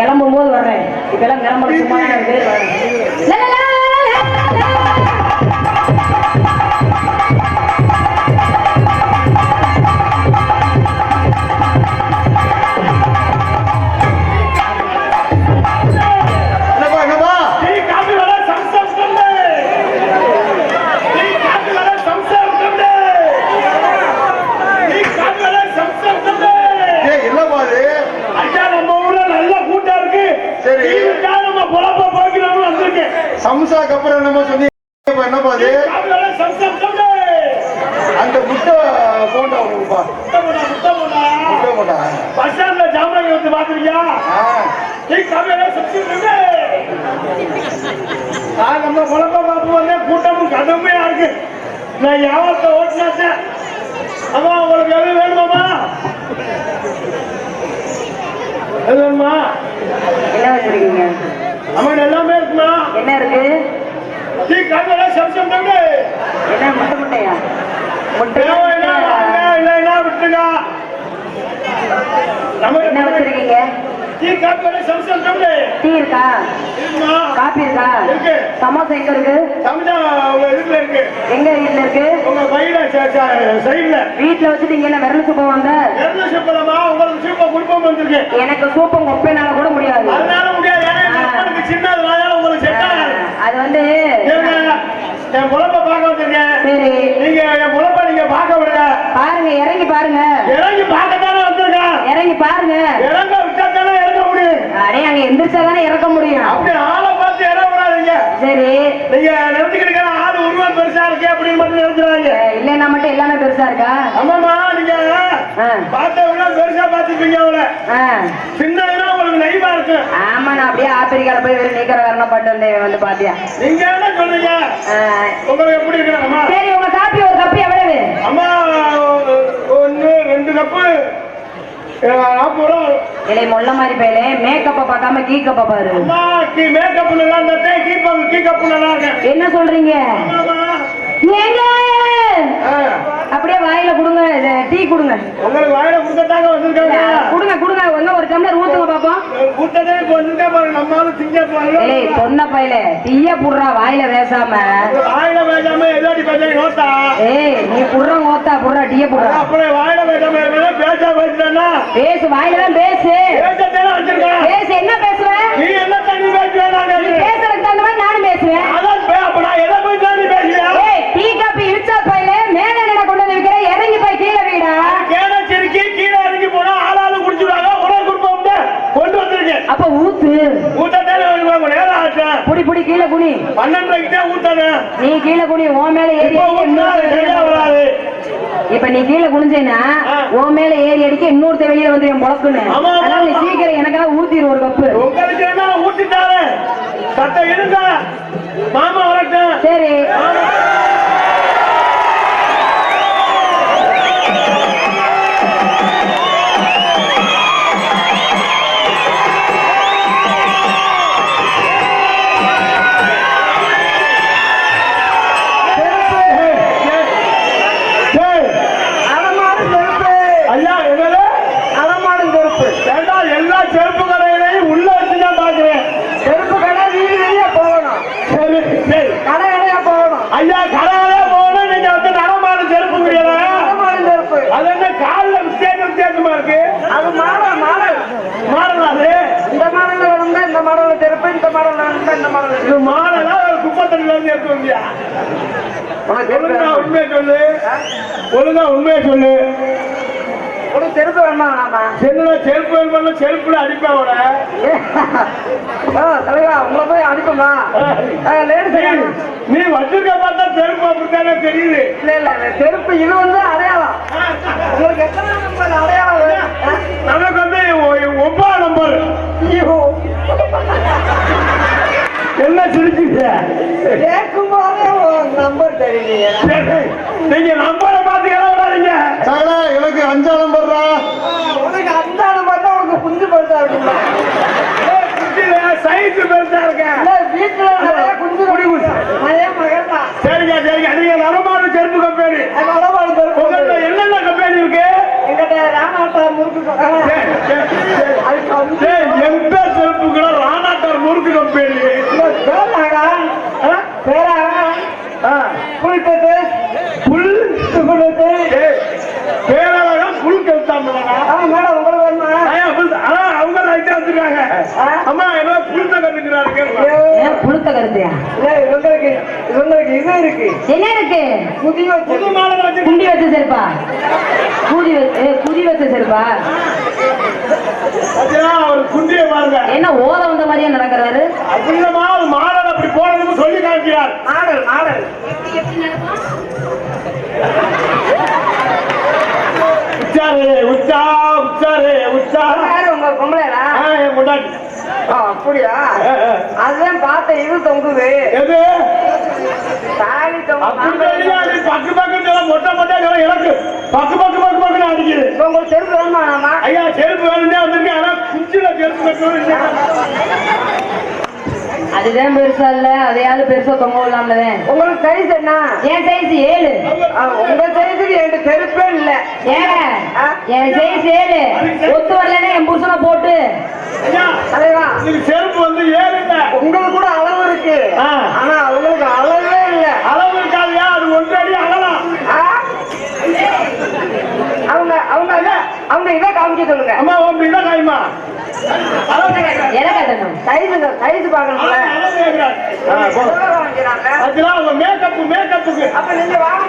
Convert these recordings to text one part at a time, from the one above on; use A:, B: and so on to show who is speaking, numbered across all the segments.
A: கிளம்பும் போது வர்றேன் இப்பெல்லாம் கிளம்புற சும்மா
B: கொண்டு
C: அந்த முட்டை போண்டா உங்களுக்குப்பா
B: முட்டை
C: போண்டா
B: பஸ் ஸ்டாண்ட்ல ஜாமான் வந்து பாத்துருக்கியா நீ நம்ம பொழப்ப பார்த்து வந்தேன் கூட்டமும் கடுமையா இருக்கு. நான் யாவத்தை ஓட்டினாச்சேன் அம்மா உங்களுக்கு எது வேணுமாம்மா? எது வேணுமா?
A: என்ன வச்சிருக்கீங்க?
B: அம்மா எல்லாமே இருக்குமா?
A: என்ன இருக்கு?
B: டீ காஃபி சம்சம் தம்பி
A: என்ன முட்டை முட்டையா முட்டை
B: தேவைன்னா வாங்க இல்லைன்னா விட்டுங்க நம்ம
A: என்ன வச்சிருக்கீங்க
B: டீ
A: இருக்கா? காபி இருக்கா. சமோசா எங்க இருக்கு? எங்க வீட்ல இருக்கு?
B: உங்க பையில சைடுல.
A: வீட்ல வச்சுட்டு இங்க என்ன விரல் சூப்பம் வந்த?
B: எவ்வளவு சூப்பரமா உங்களுக்கு சூப்பர் குடும்பம் வந்திருக்கு.
A: எனக்கு சூப்பம் ஒப்பேனால கூட முடியாது. அது வந்து
B: என் பார்க்க வந்திருக்கேன்.
A: சரி.
B: நீங்க என் நீங்க பார்க்க விடுங்க
A: பாருங்க இறங்கி பாருங்க.
B: இறங்கி பார்க்கத்தானே வந்திருக்கேன்.
A: இறங்கி பாருங்க.
B: இறங்க விட்டா தானே இறங்க முடியும்.
A: அடே அங்க எந்திரிச்சா தானே இறக்க முடியும்.
B: அப்படி ஆளை பார்த்து இறங்க விடாதீங்க
A: சரி.
B: நீங்க நினைச்சுக்கிட்டு ஆள் உருவம் பெருசா இருக்கு அப்படின்னு மட்டும் நினைச்சுறாங்க
A: இல்லைன்னா மட்டும் எல்லாமே பெருசா இருக்கா?
B: ஆமாமா நீங்க. பார்த்த விட பெருசா பார்த்துப்பீங்க அவளை.
A: ஆ.
B: இருக்கு.
A: ஆமா நான் அப்படியே ஆப்பிரிக்கால போய் வெறும் நீக்கிற வந்தேன் வந்து பாத்தியா?
B: நீங்க என்ன சொல்றீங்க. உங்களுக்கு எப்படி இருக்கிறாங்கம்மா
A: சரி உங்க காப்பி ஒரு கப்பு எவ்வளவு?
B: அம்மா ஒன்னு ரெண்டு கப்பு. நாற்பது ரூபா வரும்.
A: இலை மொல்ல மாதிரி பையலே மேக்கப்ப பார்க்காம கீ கப்ப பாரு
B: மேக்கப் நல்லா இருந்தா கீ பங்கு கீ கப்பு நல்லா இருக்கு
A: என்ன சொல்றீங்க. ஏங்க? அப்படியே வாயில கொடுங்க டீ கொடுங்க.
B: உங்களுக்கு வாயில வந்திருக்காங்க
A: கொடுங்க கொடுங்க ஒண்ணு ஒரு டம்ளர் ஊத்துங்க பாப்போம்
B: கூட்டதே வந்திருக்கா பாருங்க நம்மளால திங்க பாருங்க
A: ஏய் சொன்ன பையல டீய புடுறா வாயில பேசாம.
B: வாயில வேண்டாம எதாடி பேச நோத்தா
A: ஏய் நீ புடுற ஓத்தா புடுறா டீய புடுறா.
B: அப்படியே வாயில வேண்டாம இருக்கிறத பேச பேசுறேன்னா?
A: பேசு வாயில தான் பேசு பேசு என்ன பேசுவ?
B: நீ என்ன தண்ணி பேசுவேன் நாங்க
A: நீ பேசுறதுக்கு தகுந்த மாதிரி நானும் பேசுவேன்
B: அதான் பே- அப்ப நான் எதை போய் தாண்டி பேசுவேன்
A: ஏய் டீ காப்பி இடிச்சா பையல மேல என்னடா கொண்டு வந்து விக்கிற இறங்கி போய் கீழே வீடா
B: கேன சிறுக்கி கீழே இறங்கி போனா ஆளாளு குடிச்சுடுவாங்க ஒரே குடும்பம் தான் கொண்டு வந்திருக்கேன்
A: அப்ப ஊத்து
B: ஊட்டத்தானே வருவாங்க நேரம் ஆச்சேன்
A: புடி புடி கீழே குனி.
B: பன்னெண்டரைக்கு தான் ஊத்தானே
A: நீ கீழே குனி உன் மேல ஏறி
B: வராது.
A: இப்ப நீ கீழே குனிஞ்சேனா
B: ஆ.
A: உன் மேல ஏறி அடிக்க இன்னொருத்த வெளியில வந்து என்
B: ஆமா,
A: அதனால நீ. சீக்கிரம் எனக்காக ஊத்திரு ஒரு கப்பு.
B: உங்களுக்கு என்ன ஊட்டிட்டாரு சத்தம் இருங்க மாமா வரட்டும்.
A: சரி.
B: ஒழுங்கா உண்மையை சொல்லு. ஒழுங்கா உண்மையை சொல்லு.
A: உனக்கு செருப்பு வேணுமா வேணாமா
B: செல்லுல செருப்பு வேணும்னா செருப்புல அடிப்பேன் அவனை.
A: தலைவா உங்களை போய் அனுப்புமா லேடிஸ்
B: நீ வச்சிருக்க பார்த்தா செருப்பு அப்படித்தானே தெரியுது.
A: இல்ல செருப்பு இது வந்து அடையாளம். உங்களுக்கு எத்தனை நம்பர் அடையாளம் வேணும்?
B: நமக்கு வந்து ஒ- ஒன்பதாம் நம்பர்.
A: ஐயோ,
B: என்ன சிரிக்கிறீங்க
A: கேட்கும்போதே உன் நம்பர் தெரியலையே
B: சரி, நீங்க நம்பரை பார்த்து இடம் விடாதீங்க
C: சகல எனக்கு அஞ்சாம் நம்பர்ரா
A: ஆ, உனக்கு அந்த நம்பர் தான் உனக்கு குஞ்சு பெருசா இருக்குமா
B: சைஸ் பெருசா இருக்கேன்
A: இல்ல, வீட்டுல நிறைய குஞ்சு இருக்கு. தான்.
B: சரிங்க சரிங்க. நீங்க நடமாடு செருப்பு கம்பெனி
A: அலமாரி செருப்பு.
B: என்னென்ன கம்பெனி இருக்கு?
A: எங்கிட்ட ராமாட்டா முறுக்கு
B: சரி, சரி, சரி.
A: அது கம்மி.
B: சரி, எந்த செருப்பு அம்மா என்ன புழுத்த கத்துக்கிறாரு கேளுங்க
D: இவங்களுக்கு இவங்களுக்கு இது இருக்கு.
A: என்ன இருக்கு?
B: புது மாலை வச்சு
A: குண்டி வச்ச செருப்பா? கூதி வ- ஏ, குதி வச்ச செருப்பா? என்ன ஓத வந்த மாதிரியா நடக்கிறாரு
B: மாடல் அப்படி போனதுன்னு சொல்லி காமிக்கிறார்.
D: Model model.
B: உச்சாரு உச்சா உச்சாரு உச்சா.
D: உங்க. அப்படியா. அதுதான் இது தொங்குது?
B: எது?
D: தாலி
B: பக்கு பக்கத்துல மொட்டை மொட்டை எனக்கு பக்கு பக்கு பக்கு பக்குன்னு அடிக்குது.
D: உங்களுக்கு செருப்பு வேணுமாமா
B: ஐயா செருப்பு வேணும்னே வந்திருக்கேன். ஆனா குச்சில செருப்பு கட்டணும்.
A: அதுதான் பெருசா இல்ல. அதையாவது பெருசா தொங்க விடலாம்ல
D: உங்களுக்கு சைஸ் என்ன?
A: என் சைஸ் ஏழு.
D: உங்க சைஸுக்கு என்கிட்ட செருப்பே இல்ல.
A: ஏங்க என் சைஸ் ஏழு. ஒத்து வரலன்னா என் புருஷனை போட்டு.
B: செருப்பு வந்து ஏழு
D: உங்களுக்கு கூட இருக்கு. ஆனா அவங்களுக்கு அளவே இல்ல
B: அளவு இருக்காதுயா அது ஒன்றடி அகலாம்?
D: அவங்க அவங்க அத- அவங்க இதை காமிக்க சொல்லுங்க
B: அம்மா உன் இதான் காயுமா அளவு கேட்கிறேன்.
A: எதை கட்டணும்
D: சைஸ் சைஸ் பாக்கணும்ல
B: அளவு கேட்கிறேன். ஆ, போங்க.
D: எவ்வளவு வாங்கிக்கிறாங்க?
B: பாத்தீங்களா, உங்க மேக்கப் மேக்கப்புக்கு
D: அப்ப நீங்க வாங்க.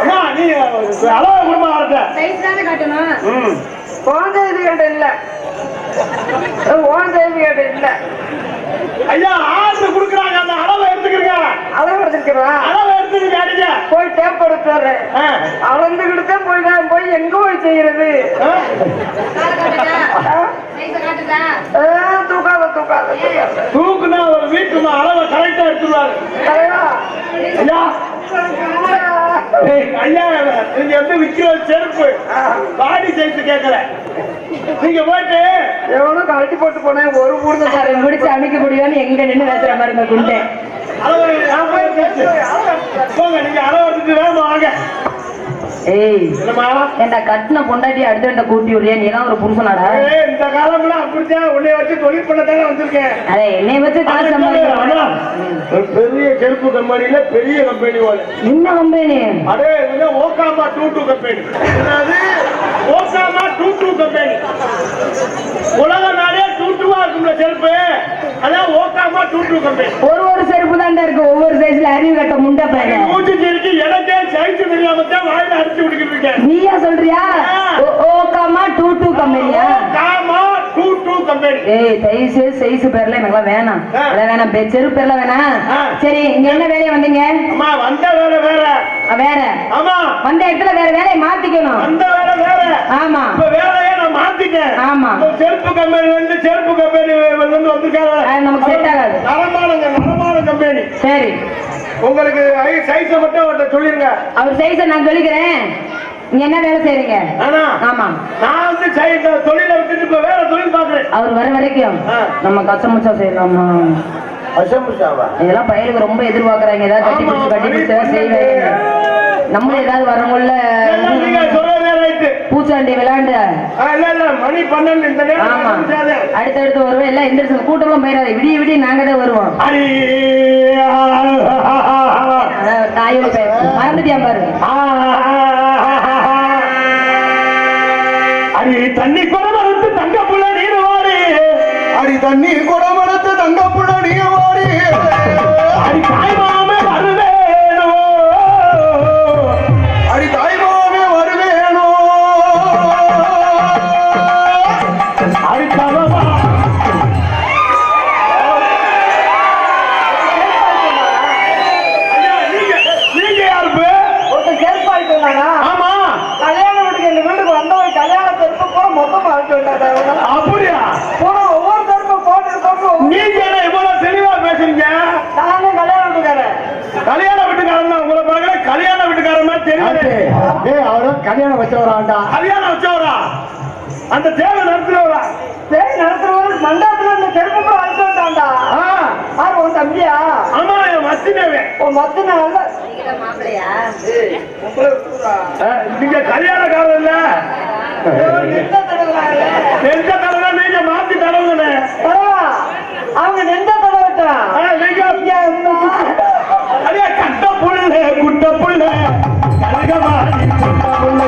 B: அம்மா நீ அளவு குடும்பம்
D: குழந்தை இது இல்ல இது கேட்ட இல்ல.
B: ஐயா ஆர்டர் குடுக்குறாங்க. அந்த அளவை எடுத்துக்கிறீங்க
D: அளவு எடுத்துக்கிறா
B: அளவை எடுத்துக்கிட்டு அடிங்க.
D: போய் டேப் எடுத்து வர்றேன்.
B: ஆ,
D: அளந்துகிட்டு தான் போய் நான் போய் எங்க போய் செய்யறது. தூக்காத தூக்காத.
B: தூக்குனா அவர் வீட்டுமா அளவை கரெக்டா எடுத்துருவாரு. ஐயா. ஏய், ஐயா நீங்க வந்து விக்கிற செருப்பு. பாடி சைஸ் கேட்கல நீங்க போயிட்டு
D: எவனும் கழட்டி போட்டு போனேன். ஒரு ஊர்ல
A: அதை முடிச்சு அமைக்க முடியும்னு எங்க நின்னு பேசுற மாதிரி இருந்த குண்டை.
B: போங்க நீங்க அளவு எடுத்துட்டு வேகமா வாங்க.
A: ஏய் ஏன்டா கட்டின பொண்டாட்டி அடுத்த கூட்டி விடுறியா? நீ தான் ஒரு புருஷனாடா.
B: இந்த காலம்ல அப்படித்தான். உன்னைய வச்சு தொழில் பண்ணதானே வந்திருக்கேன்.
A: அதே என்னைய வச்சு காசு
B: ஒரு பெரிய செருப்பு கம்பெனில பெரிய கம்பெனி போல
A: என்ன கம்பெனி
B: அடே இது ஓகாமா டூ டூ கம்பெனி ஓகாமா டூ டூ கம்பெனி உலக நாடே டூ டூவா இருக்கும்ல செருப்பு? அதான் ஓகாமா டூ டூ கம்பெனி
A: ஒரு ஒரு செருப்பு தான் இருக்கு. ஒவ்வொரு சைஸ்ல அறிவு கட்ட முண்டை பையன்
B: மூச்சு செருக்கு எனக்கே சைஸ் தெரியாம தான் வாயில அடிச்சு விட்டுக்கிட்டு இருக்கேன்.
A: நீயா சொல்றியா? ஓ- ஓகாமா டூ டூ கம்பெனியா
B: கம்பெனி
A: ஏய் சைஸ் சைஸ் பேர்ல எனக்குலாம் வேணாம். வேணாம். செருப்பு பேர்ல வேணாம். சரி இங்க என்ன வேலையை வந்தீங்க?
B: அம்மா வந்த வேலை வேற.
A: வேற.
B: ஆமா.
A: வந்த இடத்துல வேற வேலையை மாத்திக்கணும்.
B: வந்த வேலை வேற.
A: ஆமா.
B: இப்ப வேலையை மாத்திட்டேன்
A: ஆமா.
B: செருப்பு கம்பெனி வந்து செருப்பு கம்பெனி வந்து வந்திருக்காங்க
A: நமக்கு செட் ஆகாது.
B: நரமானங்க நரமான கம்பெனி.
A: சரி.
B: உங்களுக்கு சைஸ மட்டும் அவர்கிட்ட சொல்லிருங்க.
A: அவர் சைஸை நான் சொல்லிக்கிறேன். நீங்க என்ன வேலை செய்றீங்க?
B: ஆனா
A: ஆமா.
B: நான் வந்து தொழிலை விட்டுட்டு இப்ப வேற தொழில் பாக்குறேன்
A: அவர் வர வரைக்கும். நம்ம கச்சமுச்சா செய்யலாமா? இதெல்லாம் பையனுக்கு ரொம்ப எதிர்பார்க்கறாங்க. ஏதாவது கட்டி பிடிச்சி கட்டி பிடிச்சி செய்வாங்க. நம்ம ஏதாவது
B: சொல்றதே ரைட்டு
A: பூச்சாண்டி விளையாண்டு.
B: இல்ல இல்ல மணி பன்னெண்டு இந்த நேரம்.
A: அடுத்தடுத்து வருவோம். எல்லாம் எந்திரிச்சு கூட்டம்லாம் போயிடாது. விடிய விடிய நாங்க தான் வருவோம். தாயோட பேர். மறந்துட்டியா பாரு.
B: அடி தண்ணி குடம் அறுத்து தங்க புள்ள நீர் வாரி
C: அடி தண்ணி குடமடத்து தங்க புள்ள நீ வாடி
B: அடி தாய்மாமே வருவேனோ அந்த தேவை நடத்துறவரா
D: சரி நடத்துறவரு மண்டபத்துல இந்த செருப்பு பூரா ஆயிட்டு வந்தான்டா
B: ஆ,
D: ஆறு உன் தம்பியா?
B: ஆமா என் மச்சினவே
D: உன் மத்து நல்ல
B: நீங்க கல்யாணக்காரன் இல்ல.
D: நெஞ்ச
B: தடவை நீங்க மாத்தி
D: பரவா. அவங்க நெஞ்ச தடவட்டான்
B: ஆ, நீங்க கட்ட புள்ள குட்ட புள்ள கனகமாடி குட்ட புள்ள. ஏய், குட்ட புள்ள,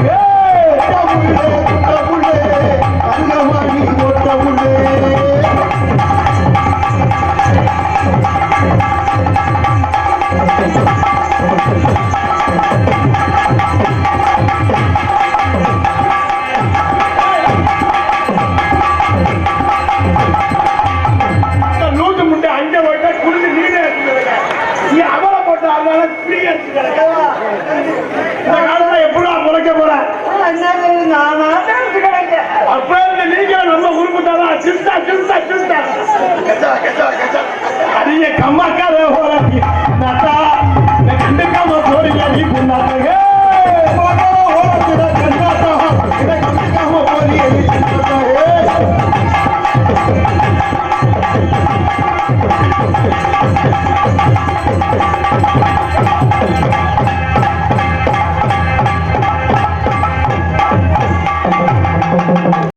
B: ¡Vaya mi